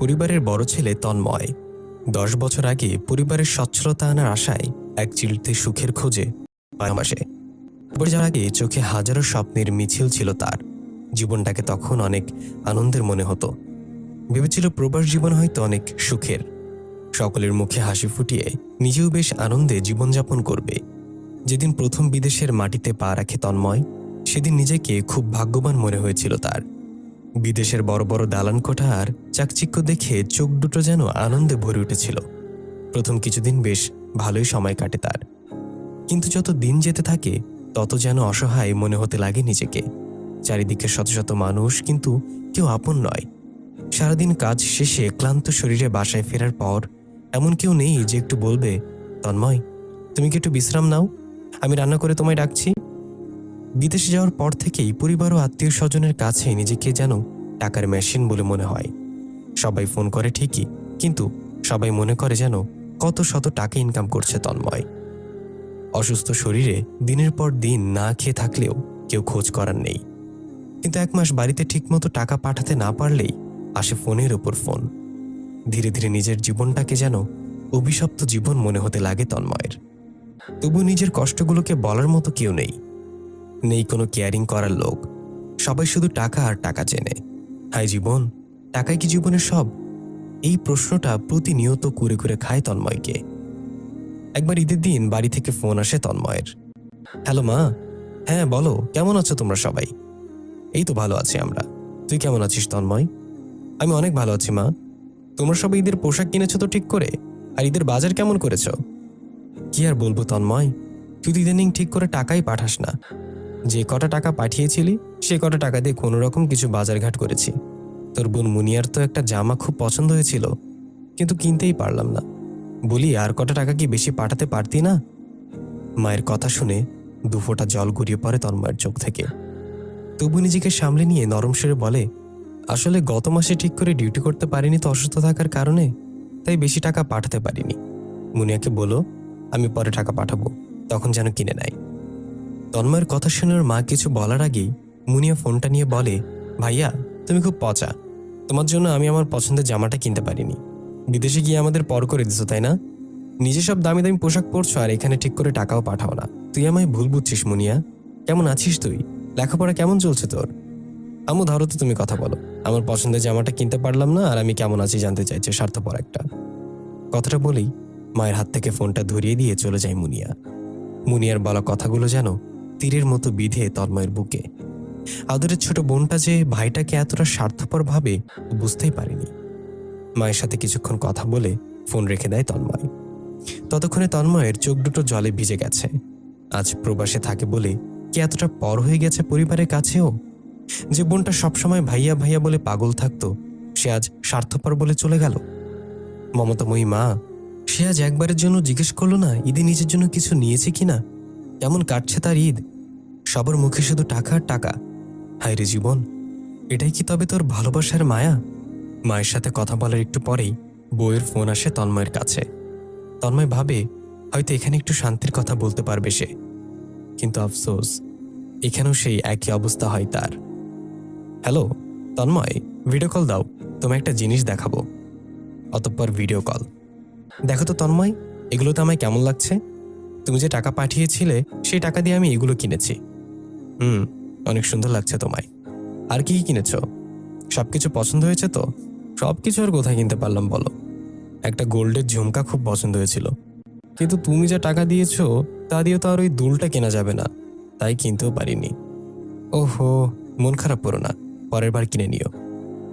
পরিবারের বড় ছেলে তন্ময়। দশ বছর আগে পরিবারের সচ্ছলতা আনার আশায় এক চিলতে সুখের খোঁজে মাসে। যাওয়ার আগে চোখে হাজারো স্বপ্নের মিছিল ছিল তার। জীবনটাকে তখন অনেক আনন্দের মনে হতো। ভেবেছিল প্রবাস জীবন হয়তো অনেক সুখের। সকলের মুখে হাসি ফুটিয়ে নিজেও বেশ আনন্দে জীবনযাপন করবে। যেদিন প্রথম বিদেশের মাটিতে পা রাখে তন্ময়, সেদিন নিজেকে খুব ভাগ্যবান মনে হয়েছিল তার। বিদেশের বড় বড় দালান কোঠা আর চাকচিক্য দেখে চোখ দুটো যেন আনন্দে ভরে উঠেছিল। প্রথম কিছুদিন বেশ ভালোই সময় কাটে তার। কিন্তু যত দিন যেতে থাকে, তত যেন অসহায় মনে হতে লাগে নিজেকে। চারিদিকে শত শত মানুষ কিন্তু কেউ আপন নয়। সারাদিন কাজ শেষে ক্লান্ত শরীরে বাসায় ফেরার পর এমন কেউ নেই যে একটু বলবে, তন্ময়, তুমি কি একটু বিশ্রাম নাও? আমি রান্না করে তোমায় ডাকছি। বিদেশে যাওয়ার পর থেকেই পরিবার ও আত্মীয় স্বজনের কাছে নিজেকে যেন টাকার মেশিন বলে মনে হয়। সবাই ফোন করে ঠিকই, কিন্তু সবাই মনে করে যেন কত শত টাকা ইনকাম করছে তন্ময়। অসুস্থ শরীরে দিনের পর দিন না খেয়ে থাকলেও কেউ খোঁজ করার নেই। কিন্তু এক মাস বাড়িতে ঠিকমতো টাকা পাঠাতে না পারলেই আসে ফোনের ওপর ফোন। ধীরে ধীরে নিজের জীবনটাকে যেন অভিশপ্ত জীবন মনে হতে লাগে তন্ময়ের। তবু নিজের কষ্টগুলোকে বলার মতো কেউ নেই। নেই কোনো কেয়ারিং করার লোক। সবাই শুধু টাকা আর টাকা চেনে। হাই জীবন, টাকাই কি জীবনের সব? এই প্রশ্নটা প্রতিনিয়ত কুরে কুরে খায় তন্ময়কে। একবার ঈদের দিন বাড়ি থেকে ফোন আসে তন্ময়ের। হ্যালো মা হ্যাঁ বলো, কেমন আছো তোমরা সবাই? এই তো ভালো আছি আমরা। তুই কেমন আছিস তন্ময়? আমি অনেক ভালো আছি মা। তোমরা সবাই ঈদের পোশাক কিনেছো তো ঠিক করে? আর ঈদের বাজার কেমন করেছ? কি আর বলব তন্ময়? তুই তো ইদানিং ঠিক করে টাকাই পাঠাস না। যে কটা টাকা পাঠিয়েছিলি, সে কটা টাকা দিয়ে কোনো রকম কিছু বাজারঘাট করেছি। তোর বোন মুনিয়ার তো একটা জামা খুব পছন্দ হয়েছিল, কিন্তু কিনতেই পারলাম না। বলি, আর কটা টাকা কি বেশি পাঠাতে পারতি না? মায়ের কথা শুনে দুফোঁটা জল গড়িয়ে পড়ে তন্ময়ের চোখ থেকে। তবু নিজেকে সামলে নিয়ে নরম সুরে বলে, আসলে গত মাসে ঠিক করে ডিউটি করতে পারিনি তো অসুস্থ থাকার কারণে, তাই বেশি টাকা পাঠাতে পারিনি। মুনিয়াকে বলো, আমি পরে টাকা পাঠাবো, তখন যেন কিনে নেয়। তন্ময়ের কথা শুনে ওর মা কিছু বলার আগেই মুনিয়া ফোনটা নিয়ে বলে, ভাইয়া, তুমি খুব পচা। তোমার জন্য আমি আমার পছন্দের জামাটা কিনতে পারিনি। বিদেশে গিয়ে আমাদের পর করে দিছো, তাই না? নিজে সব দামি দামি পোশাক পরছো আর এখানে ঠিক করে টাকাও পাঠাও না। তুই আমায় ভুল বুঝছিস, মুনিয়া। কেমন আছিস তুই? লেখাপড়া কেমন চলছে তোর? আমু ধরো তো তুমি কথা বলো। আমার পছন্দের জামাটা কিনতে পারলাম না আর আমি কেমন আছি জানতে চাইছে, স্বার্থপর একটা। কথাটা বলেই মায়ের হাত থেকে ফোনটা ধরিয়ে দিয়ে চলে যায় মুনিয়া। মুনিয়ার বলা কথাগুলো যেন তীরের মতো বিধে তন্ময়ের বুকে। আদরের ছোট বোনটা যে ভাইটাকে এতটা স্বার্থপর ভাবে বুঝতেই পারেনি। মায়ের সাথে কিছুক্ষণ কথা বলে ফোন রেখে দেয় তন্ময়। ততক্ষণে তন্ময়ের চোখ দুটো জলে ভিজে গেছে। আজ প্রবাসে থাকে বলে কি এতটা পর হয়ে গেছে পরিবারের কাছেও? যে বোনটা সবসময় ভাইয়া ভাইয়া বলে পাগল থাকতো, সে আজ স্বার্থপর বলে চলে গেল? মমতাময়ী মা, সে আজ একবারের জন্য জিজ্ঞেস করল না ঈদে নিজের জন্য কিছু নিয়েছে কিনা? কেমন কাটছে তার ঈদ। সবার মুখে শুধু টাকা আর টাকা। হায় রে জীবন, এটাই কি তবে তোর ভালোবাসার মায়া? মায়ের সাথে কথা বলার একটু পরেই বউয়ের ফোন আসে তন্ময়ের কাছে। তন্ময় ভাবে, হয়তো এখানে একটু শান্তির কথা বলতে পারবে সে। কিন্তু আফসোস, এখানেও সেই একই অবস্থা হয় তার। হ্যালো, তন্ময় ভিডিও কল দাও, তোমায় একটা জিনিস দেখাবো। অতঃপর ভিডিও কল দেখো তো তন্ময় এগুলো তো আমায় কেমন লাগছে? তুমি যে টাকা পাঠিয়েছিলে, সেই টাকা দিয়ে আমি এগুলো কিনেছি। হুম, অনেক সুন্দর লাগছে তোমায়। আর কি কি কিনেছ? সব কিছু পছন্দ হয়েছে তো? সব কিছু আর কোথায় কিনতে পারলাম বলো? একটা গোল্ডের ঝুমকা খুব পছন্দ হয়েছিল। কিন্তু তুমি যা টাকা দিয়েছ, তা দিয়ে তো আর ওই দুলটা কেনা যাবে না। তাই কিনতেও পারিনি। ওহো, মন খারাপ করো না। পরের বার কিনে নিও।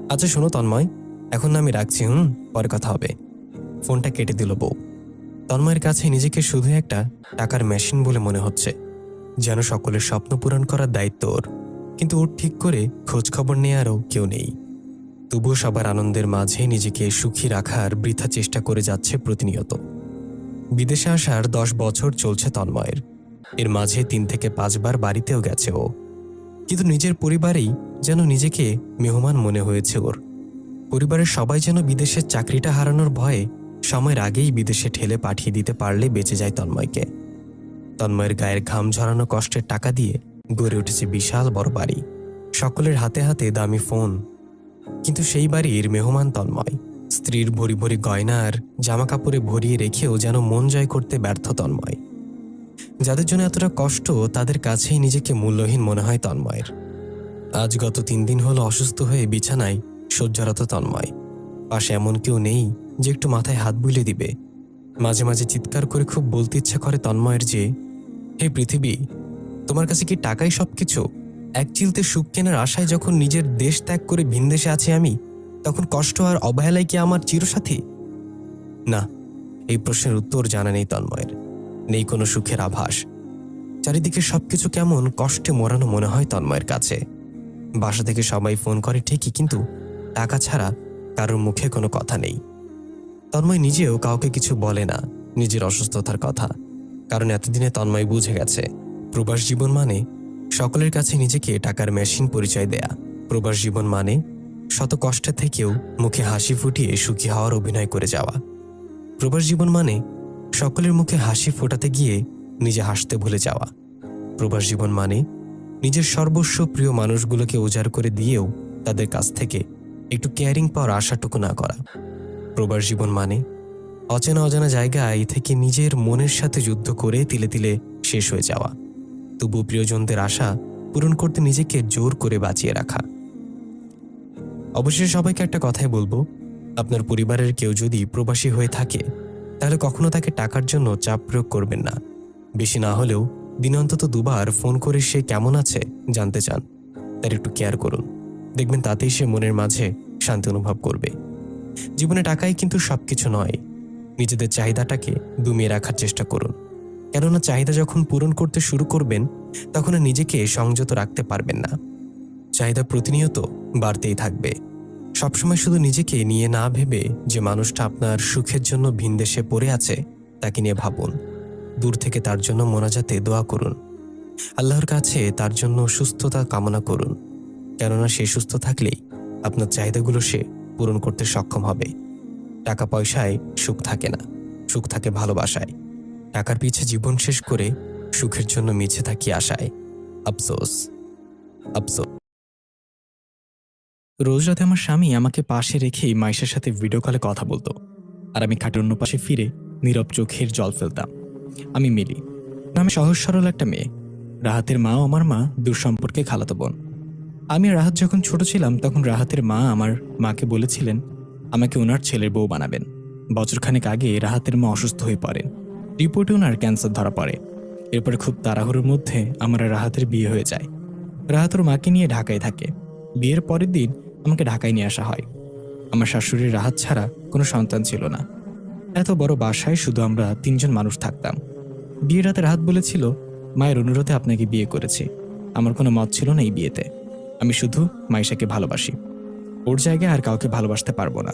আচ্ছা শোনো তন্ময়, এখন না আমি রাখছি, হুম? পরে কথা হবে। ফোনটা কেটে দিল বউ। তন্ময়ের কাছে নিজেকে শুধু একটা টাকার মেশিন বলে মনে হচ্ছে, যেন সকলের স্বপ্ন পূরণ করার দায়িত্ব ওর। কিন্তু ওর ঠিক করে খোঁজ খবর নেয়ারও কেউ নেই। তবুও সবার আনন্দের মাঝে নিজেকে সুখী রাখার বৃথা চেষ্টা করে যাচ্ছে প্রতিনিয়ত। বিদেশে আসার দশ বছর চলছে তন্ময়ের। এর মাঝে তিন থেকে পাঁচবার বাড়িতেও গেছে ও। কিন্তু নিজের পরিবারেই যেন নিজেকে মেহমান মনে হয়েছে ওর। পরিবারের সবাই যেন বিদেশের চাকরিটা হারানোর ভয়ে সময়ের আগেই বিদেশে ঠেলে পাঠিয়ে দিতে পারলে বেঁচে যায় তন্ময়কে। তন্ময়ের গায়ের ঘাম ঝরানো কষ্টের টাকা দিয়ে গড়ে উঠেছে বিশাল বড় বাড়ি। সকলের হাতে হাতে দামি ফোন। কিন্তু সেই বাড়ির মেহমান তন্ময়। স্ত্রীর ভরি ভরি গয়না আর জামা কাপড়ে ভরিয়ে রেখেও যেন মন জয় করতে ব্যর্থ তন্ময়। যাদের জন্য এতটা কষ্ট, তাদের কাছেই নিজেকে মূল্যহীন মনে হয় তন্ময়ের। আজ গত তিন দিন হলো অসুস্থ হয়ে বিছানায় শয্যারত তন্ময়। পাশে এমন কেউ নেই যে একটু মাথায় হাত বুলিয়ে দিবে। মাঝে মাঝে চিৎকার করে খুব বলতে ইচ্ছা করে তন্ময়ের যে, হে পৃথিবী, তোমার কাছে কি টাকাই সবকিছু? এক চিলতে সুখ কেনার আশায় যখন নিজের দেশ ত্যাগ করে ভিনদেশে আছি আমি, তখন কষ্ট আর অবহেলায় কি আমার চিরসাথী? না, এই প্রশ্নের উত্তর জানা নেই তন্ময়ের। নেই কোনো সুখের আভাস। চারিদিকে সবকিছু কেমন কষ্টে মোড়ানো মনে হয় তন্ময়ের কাছে। বাসা থেকে সবাই ফোন করে ঠিকই, কিন্তু টাকা ছাড়া কারোর মুখে কোনো কথা নেই। তন্ময় নিজেও কাউকে কিছু বলে না, নিজের অসুস্থতার কথা। কারণ এতদিনে তন্ময় বুঝে গেছে, প্রবাস জীবন মানে সকলের কাছে নিজেকে টাকার মেশিন পরিচয় দেয়া। প্রবাস জীবন মানে শত কষ্টে থেকেও মুখে হাসি ফুটিয়ে সুখী হওয়ার অভিনয় করে যাওয়া। প্রবাস জীবন মানে সকলের মুখে হাসি ফোটাতে গিয়ে নিজে হাসতে ভুলে যাওয়া। প্রবাস জীবন মানে নিজের সর্বস্ব প্রিয় মানুষগুলোকে উজাড় করে দিয়েও তাদের কাছ থেকে একটু কেয়ারিং পাওয়ার আশাটুকু না করা। প্রবাস জীবন মানে? অচেনা অজানা জায়গায় থেকে নিজের মনের সাথে যুদ্ধ করে তিলে তিলে শেষ হয়ে যাওয়া। তবু প্রিয়জনদের আশা পূরণ করতে নিজেকে জোর করে বাঁচিয়ে রাখা। অবশেষে সবাইকে একটা কথাই বলব, আপনার পরিবারের কেউ যদি প্রবাসী হয়ে থাকে, তাহলে কখনো তাকে টাকার জন্য চাপ প্রয়োগ করবেন না। বেশি না হলেও দিনে অন্তত দুবার ফোন করে সে কেমন আছে জানতে চান। তার একটু কেয়ার করুন। দেখবেন তাতেই সে মনের মাঝে শান্তি অনুভব করবে। জীবনে টাকাই কিন্তু সবকিছু নয়। নিজেদের চাহিদাটাকে দমিয়ে রাখার চেষ্টা করুন। কেননা চাহিদা যখন পূরণ করতে শুরু করবেন, তখন নিজেকে সংযত রাখতে পারবেন না। চাহিদা প্রতিনিয়ত বাড়তেই থাকবে। সবসময় শুধু নিজেকে নিয়ে না ভেবে যে মানুষটা আপনার সুখের জন্য ভিনদেশে পড়ে আছে, তাকে নিয়ে ভাবুন। দূর থেকে তার জন্য মোনাজাতে দোয়া করুন। আল্লাহর কাছে তার জন্য সুস্থতা কামনা করুন। কেননা সে সুস্থ থাকলেই আপনার চাহিদাগুলো সে পূরণ করতে সক্ষম হবে। টাকা পয়সায় সুখ থাকে না, সুখ থাকে ভালোবাসায়। টাকার পিছে জীবন শেষ করে সুখের জন্য মিছে থাকি আশায়। আফসোস আফসোস। রোজ রাতে আমার স্বামী আমাকে পাশে রেখেই মাইশের সাথে ভিডিও কলে কথা বলতো। আর আমি খাটের অন্য পাশে ফিরে নীরব চোখের জল ফেলতাম। আমি মিলি। আমি সহজ সরল একটা মেয়ে। রাহাতের মাও আমার মা দূর সম্পর্কে খালাতো বোন। আমি রাহাত যখন ছোট ছিলাম, তখন রাহাতের মা আমার মাকে বলেছিলেন, আমাকে ওনার ছেলের বউ বানাবেন। বছরখানেক আগে রাহাতের মা অসুস্থ হয়ে পড়েন। রিপোর্টে ওনার ক্যান্সার ধরা পড়ে। এরপরে খুব তাড়াহুড়োর মধ্যে আমার রাহাতের বিয়ে হয়ে যায়। রাহাতের মাকে নিয়ে ঢাকায় থাকে। বিয়ের পরের দিন আমাকে ঢাকায় নিয়ে আসা হয়। আমার শাশুড়ির রাহাত ছাড়া কোনো সন্তান ছিল না। এত বড় বাসায় শুধু আমরা তিনজন মানুষ থাকতাম। বিয়ের রাতে রাহাত বলেছিল, মায়ের অনুরোধে আপনাকে বিয়ে করেছি। আমার কোনো মত ছিল না এই বিয়েতে। আমি শুধু মাইশাকে ভালোবাসি। ওর জায়গায় আর কাউকে ভালোবাসতে পারব না।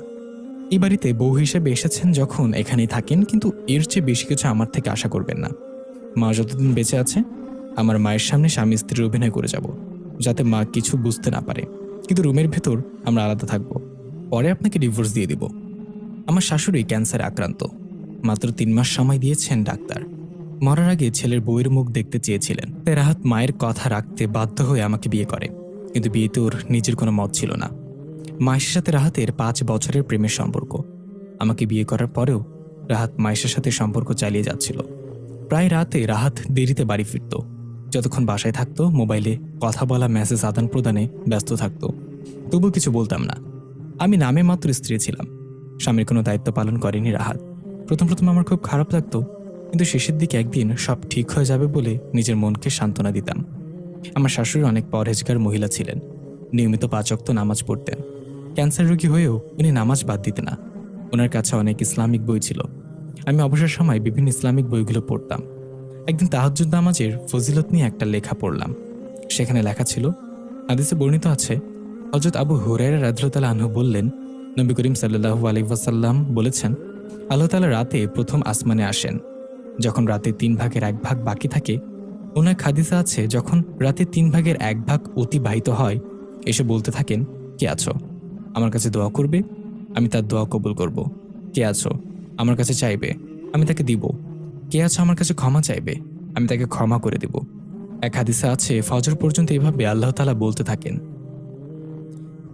এই বাড়িতে বউ হিসেবে এসেছেন যখন এখানেই থাকেন, কিন্তু এর চেয়ে বেশি কিছু আমার থেকে আশা করবেন না। মা যতদিন বেঁচে আছে, আমার মায়ের সামনে স্বামী স্ত্রীর অভিনয় করে যাব, যাতে মা কিছু বুঝতে না পারে। কিন্তু রুমের ভেতর আমরা আলাদা থাকব। পরে আপনাকে ডিভোর্স দিয়ে দিব। আমার শাশুড়ি ক্যান্সারে আক্রান্ত। মাত্র তিন মাস সময় দিয়েছেন ডাক্তার। মরার আগে ছেলের বউয়ের মুখ দেখতে চেয়েছিলেন। তাই রাহাত মায়ের কথা রাখতে বাধ্য হয়ে আমাকে বিয়ে করে। কিন্তু বিয়েতে ওর নিজের কোনো মত ছিল না। মায়ের সাথে রাহাতের পাঁচ বছরের প্রেমের সম্পর্ক। আমাকে বিয়ে করার পরেও রাহাত মায়ের সাথে সম্পর্ক চালিয়ে যাচ্ছিল। প্রায় রাতে রাহাত দেরিতে বাড়ি ফিরত। যতক্ষণ বাসায় থাকতো, মোবাইলে কথা বলা, মেসেজ আদান প্রদানে ব্যস্ত থাকতো। তবু কিছু বলতাম না। আমি নামে মাত্র স্ত্রী ছিলাম। স্বামীর কোনো দায়িত্ব পালন করেনি রাহাত। প্রথম প্রথম আমার খুব খারাপ লাগতো। কিন্তু শেষের দিকে একদিন সব ঠিক হয়ে যাবে বলে নিজের মনকে সান্ত্বনা দিতাম। আমার শাশুড়ি অনেক পরহেজগার মহিলা ছিলেন। নিয়মিত পাচক্ত নামাজ পড়তেন। ক্যান্সার রোগী হয়েও উনি নামাজ বাদ দিতেন না। ওনার কাছে অনেক ইসলামিক বই ছিল। আমি অবসর সময় বিভিন্ন ইসলামিক বইগুলো পড়তাম। একদিন তাহাজ্জুদ নামাজের ফজিলত নিয়ে একটা লেখা পড়লাম। সেখানে লেখা ছিল আদিসে বর্ণিত আছে হজরত আবু হুরাইরা রাজতালা আনহু বললেন, নবী করিম সাল্লাহু আলিবাসাল্লাম বলেছেন, আল্লাহ তালা রাতে প্রথম আসমানে আসেন। যখন রাতে তিন ভাগের এক ভাগ বাকি থাকে ওনার খাদিসা আছে যখন রাতে তিন ভাগের এক ভাগ অতিবাহিত হয়। এসে বলতে থাকেন, কে আছো? আমার কাছে দোয়া করবে, আমি তার দোয়া কবুল করব। কে আছো? আমার কাছে চাইবে, আমি তাকে দিব। কে আছো আমার কাছে ক্ষমা চাইবে, আমি তাকে ক্ষমা করে দেব। এক হাদিসে আছে, ফজর পর্যন্ত এভাবে আল্লাহ তালা বলতে থাকেন।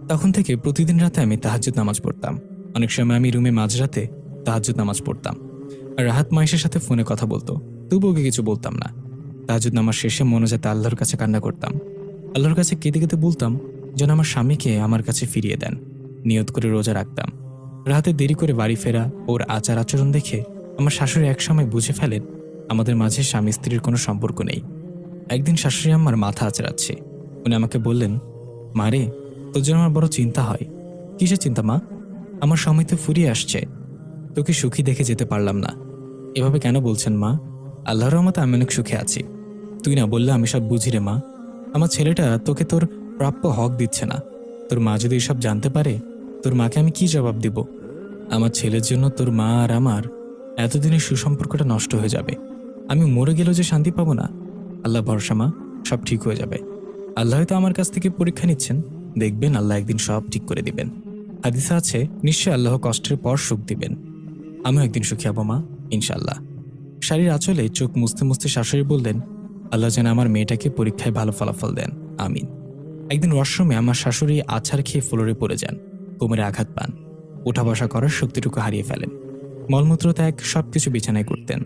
তখন থেকে প্রতিদিন রাতে আমি তাহাজ্জুদ নামাজ পড়তাম। অনেক সময় আমি রুমে মাঝরাতে তাহাজ্জুদ নামাজ পড়তাম। আর রাহাত মাইশের সাথে ফোনে কথা বলতো, তবুও ওকে কিছু বলতাম না। তাহাজ্জুদ নামাজ শেষে মনে যাতে আল্লাহর কাছে কান্না করতাম। আল্লাহর কাছে কেঁদে কেঁদে বলতাম, যেন আমার স্বামীকে আমার কাছে ফিরিয়ে দেন। নিয়ত করে রোজা রাখতাম। রাতে দেরি করে বাড়ি ফেরা, ওর আচার আচরণ দেখে আমার শাশুড়ি একসময় বুঝে ফেলেন, আমাদের মাঝে স্বামী স্ত্রীর কোনো সম্পর্ক নেই। একদিন শাশুড়ি আমার মাথা আচড়াচ্ছে। উনি আমাকে বললেন মারে তোর জন্য আমার বড় চিন্তা হয়। কিসের চিন্তা, মা? আমার সময় তো ফুরিয়ে আসছে। তোকে সুখী দেখে যেতে পারলাম না। এভাবে কেন বলছেন, মা? আল্লাহর রহমতে আমি অনেক সুখে আছি। তুই না বললে আমি সব বুঝি রে মা। আমার ছেলেটা তোকে তোর প্রাপ্য হক দিচ্ছে না। তোর মা যদি এসব জানতে পারে, তোর মাকে আমি কি জবাব দিব? আমার ছেলের জন্য তোর মা আর আমার এতদিনের সুসম্পর্কটা নষ্ট হয়ে যাবে। আমি মরে গেলেও যে শান্তি পাবো না। আল্লাহ ভরসা মা, সব ঠিক হয়ে যাবে। আল্লাহ হয়তো আমার কাছ থেকে পরীক্ষা নিচ্ছেন। দেখবেন আল্লাহ একদিন সব ঠিক করে দিবেন। হাদিসে আছে নিশ্চয় আল্লাহ কষ্টের পর সুখ দিবেন। আমিও একদিন সুখী হব মা ইনশাল্লাহ শাড়ির আঁচলে চোখ মুছতে মুছতে শাশুড়ি বললেন আল্লাহ যেন আমার মেয়েটাকে পরীক্ষায় ভালো ফলাফল দেন, আমিন। একদিন ওয়াশরুমে আমার শাশুড়ি আছাড় খেয়ে ফ্লোরে পড়ে যান, কোমরে আঘাত পান। ওঠা বসা করার শক্তিটুকু হারিয়ে ফেলেন। মলমূত্র ত্যাগ, সবকিছু বিছানায় করতেন।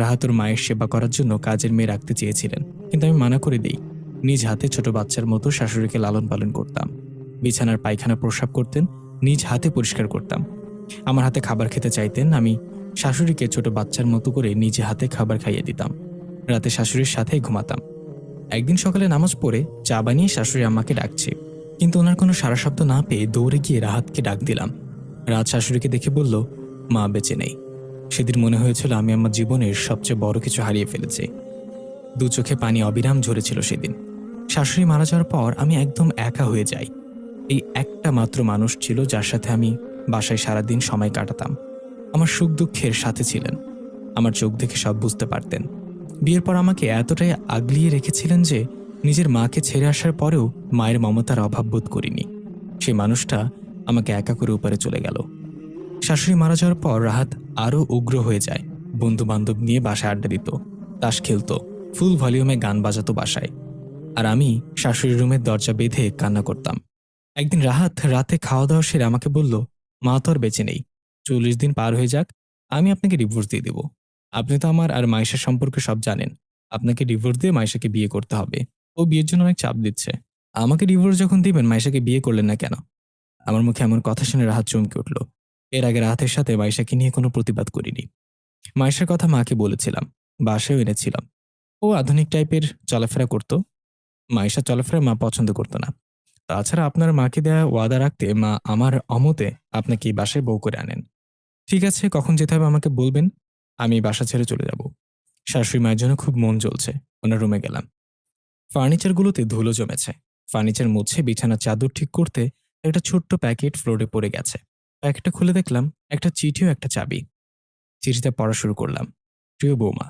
রাহাতুর মায়ের সেবা করার জন্য কাজের মেয়ে রাখতে চেয়েছিলেন, কিন্তু আমি মানা করে দিই, নিজ হাতে ছোট বাচ্চার মতো শাশুড়িকে লালন পালন করতাম। বিছানার পায়খানা প্রসাব করতেন, নিজ হাতে পরিষ্কার করতাম। আমার হাতে খাবার খেতে চাইতেন, আমি শাশুড়িকে ছোট বাচ্চার মতো করে নিজে হাতে খাবার খাইয়ে দিতাম। রাতে শাশুড়ির সাথে ঘুমাতাম। একদিন সকালে নামাজ পড়ে চা বানিয়ে শাশুড়ি আমাকে ডাকছে। কিন্তু ওনার কোনো সারা শব্দ না পেয়ে দৌড়ে গিয়ে রাহাতকে ডাক দিলাম। রাত শাশুড়িকে দেখে বলল, মা বেঁচে নেই। সেদিন মনে হয়েছিল আমি আমার জীবনের সবচেয়ে বড় কিছু হারিয়ে ফেলেছি। দু চোখে পানি অবিরাম ঝরেছিল সেদিন। শাশুড়ি মারা যাওয়ার পর আমি একদম একা হয়ে যাই। এই একটা মাত্র মানুষ ছিল যার সাথে আমি বাসায় সারাদিন সময় কাটাতাম। আমার সুখ দুঃখের সাথে ছিলেন। আমার চোখ দেখে সব বুঝতে পারতেন। বিয়ের পর আমাকে এতটাই আগলিয়ে রেখেছিলেন যে নিজের মাকে ছেড়ে আসার পরেও মায়ের মমতার অভাব বোধ করিনি। সেই মানুষটা আমাকে একা করে উপরে চলে গেল। শাশুড়ি মারা যাওয়ার পর রাহাত আরও উগ্র হয়ে যায়। বন্ধু বান্ধব নিয়ে বাসায় আড্ডা দিত, তাস খেলতো, ফুল ভলিউমে গান বাজাতো বাসায়। আর আমি শাশুড়ির রুমের দরজা বেঁধে কান্না করতাম। একদিন রাহাত রাতে খাওয়া দাওয়া সেরে আমাকে বলল, মা তো আর বেঁচে নেই। চল্লিশ দিন পার হয়ে যাক, আমি আপনাকে ডিভোর্স দিয়ে দেব। আপনি তো আমার আর মাইশার সম্পর্কে সব জানেন। আপনাকে ডিভোর্স দিয়ে মাইশাকে বিয়ে করতে হবে। ও বিয়ের জন্য অনেক চাপ দিচ্ছে। আমাকে ডিভোর্স যখন দিবেন মাইশাকে বিয়ে করলেন না কেন? আমার মুখে এমন কথা শুনে রাহাত চমকে উঠল। এর আগে রাহাতের সাথে মাইশাকে নিয়ে কোনো প্রতিবাদ করিনি। মাইশার কথা মাকে বলেছিলাম, বাসায়ও এনেছিলাম। ও আধুনিক টাইপের চলাফেরা করত। মাইশা চলাফেরা মা পছন্দ করতো না। তাছাড়া আপনার মাকে দেয়া ওয়াদা রাখতে মা আমার অমতে আপনাকে বাসায় বউ করে আনেন। ঠিক আছে, কখন যেতে হবে আমাকে বলবেন? আমি বাসা ছেড়ে চলে যাব। শাশুড়ি মায়ের জন্য খুব মন জ্বলছে। ওনার রুমে গেলাম। ফার্নিচারগুলোতে ধুলো জমেছে। ফার্নিচার মুছে বিছানা চাদর ঠিক করতে একটা ছোট্ট প্যাকেট ফ্লোরে পড়ে গেছে। প্যাকেটটা খুলে দেখলাম একটা চিঠিও একটা চাবি। চিঠিতে পড়া শুরু করলাম, প্রিয় বৌমা,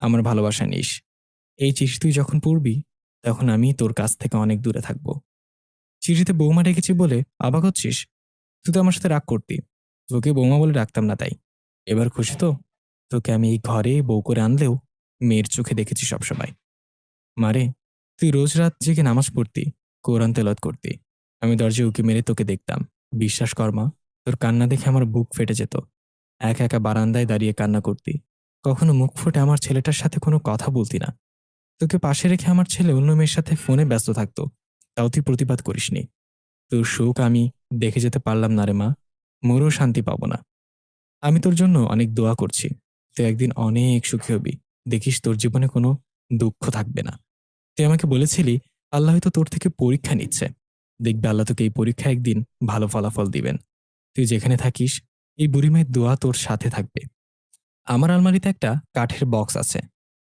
আমার ভালোবাসা নিস। এই চিঠি তুই যখন পড়বি, তখন আমি তোর কাছ থেকে অনেক দূরে থাকব। চিঠিতে বৌমা ডেকেছি বলে, অবাক হচ্ছিস? তুই তো আমার সাথে রাগ করতি। তোকে বৌমা বলে ডাকতাম না তাই। এবার খুশি তো? তোকে আমি এই ঘরে বউ করে আনলেও মেয়ের চোখে দেখেছি সবসময় মারে, তুই রোজ রাত জেগে নামাজ পড়তি, কোরআন তেলত করতি। আমি দরজায় উকি মেরে তোকে দেখতাম। বিশ্বাস কর মা, তোর কান্না দেখে আমার বুক ফেটে যেত। একা একা বারান্দায় দাঁড়িয়ে কান্না করতি। কখনো মুখ ফুটে আমার ছেলেটার সাথে কোনো কথা বলতি না। তোকে পাশে রেখে আমার ছেলে অন্য মেয়ের সাথে ফোনে ব্যস্ত থাকতো। তাও তুই প্রতিবাদ করিসনি। তোর সুখ আমি দেখে যেতে পারলাম না রে মা। মোরও শান্তি পাবো না। আমি তোর জন্য অনেক দোয়া করছি। তুই একদিন অনেক সুখী হবি। দেখিস তোর জীবনে কোনো দুঃখ থাকবে না। তুই আমাকে বলেছিলি, আল্লাহ হয়তো তোর থেকে পরীক্ষা নিচ্ছে। দেখবে আল্লাহ তোকে এই পরীক্ষা একদিন ভালো ফলাফল দিবেন। তুই যেখানে থাকিস, এই বুড়ি মায়ের দোয়া তোর সাথে থাকবে। আমার আলমারিতে একটা কাঠের বক্স আছে।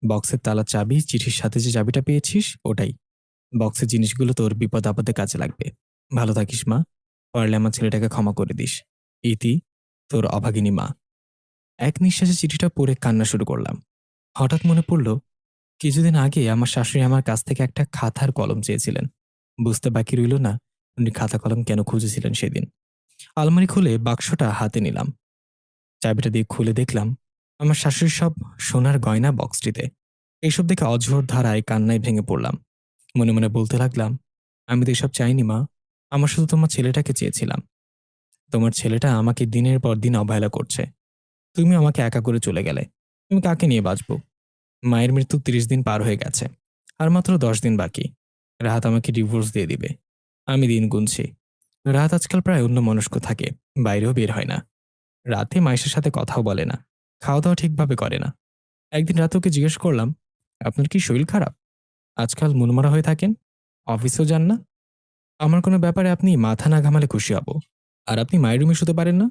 বক্সের তালা চাবি, চিঠির সাথে যে চাবিটা পেয়েছিস, ওটাই। বক্সের জিনিসগুলো তোর বিপদ আপদে কাজে লাগবে। ভালো থাকিস মা। পারলে আমার ছেলেটাকে ক্ষমা করে দিস। ইতি, তোর অভাগিনী মা। এক নিঃশ্বাসে চিঠিটা পড়ে কান্না শুরু করলাম। হঠাৎ মনে পড়ল, কিছুদিন আগে আমার শাশুড়ি আমার কাছ থেকে একটা খাতার কলম চেয়েছিলেন। বুঝতে বাকি রইল না, উনি খাতা কলম কেন খুঁজেছিলেন সেদিন। আলমারি খুলে বাক্সটা হাতে নিলাম। চাবিটা দিয়ে খুলে দেখলাম, আমার শাশুড়ির সব সোনার গয়না বক্সটিতে। এইসব দেখে অঝোর ধারায় কান্নায় ভেঙে পড়লাম। মনে মনে বলতে লাগলাম, আমি তো এসব চাইনি মা, আমার শুধু তোমার ছেলেটাকে চেয়েছিলাম। তোমার ছেলেটা আমাকে দিনের পর দিন অবহেলা করছে। তুমি আমাকে একা করে চলে গেলে। তুমি কাকে নিয়ে বাঁচবো? মায়ের মৃত্যু তিরিশ দিন পার হয়ে গেছে। আর মাত্র দশ দিন বাকি। রাহাত আমাকে ডিভোর্স দিয়ে দিবে। আমি দিন গুনছি। রাত আজকাল প্রায় অন্য মনস্ক থাকে। বাইরেও বের হয় না। রাতে মাইশের সাথে কথাও বলে না। খাওয়া দাওয়া ঠিকভাবে করে না। একদিন রাত ওকে জিজ্ঞেস করলাম, আপনার কি শরীর খারাপ? আজকাল মনমরা হয়ে থাকেন? অফিসেও যান না? আমার কোনো ব্যাপারে আপনি মাথা না ঘামালে খুশি হব। আর আপনি মায়ের রুমে শুতে পারেন না?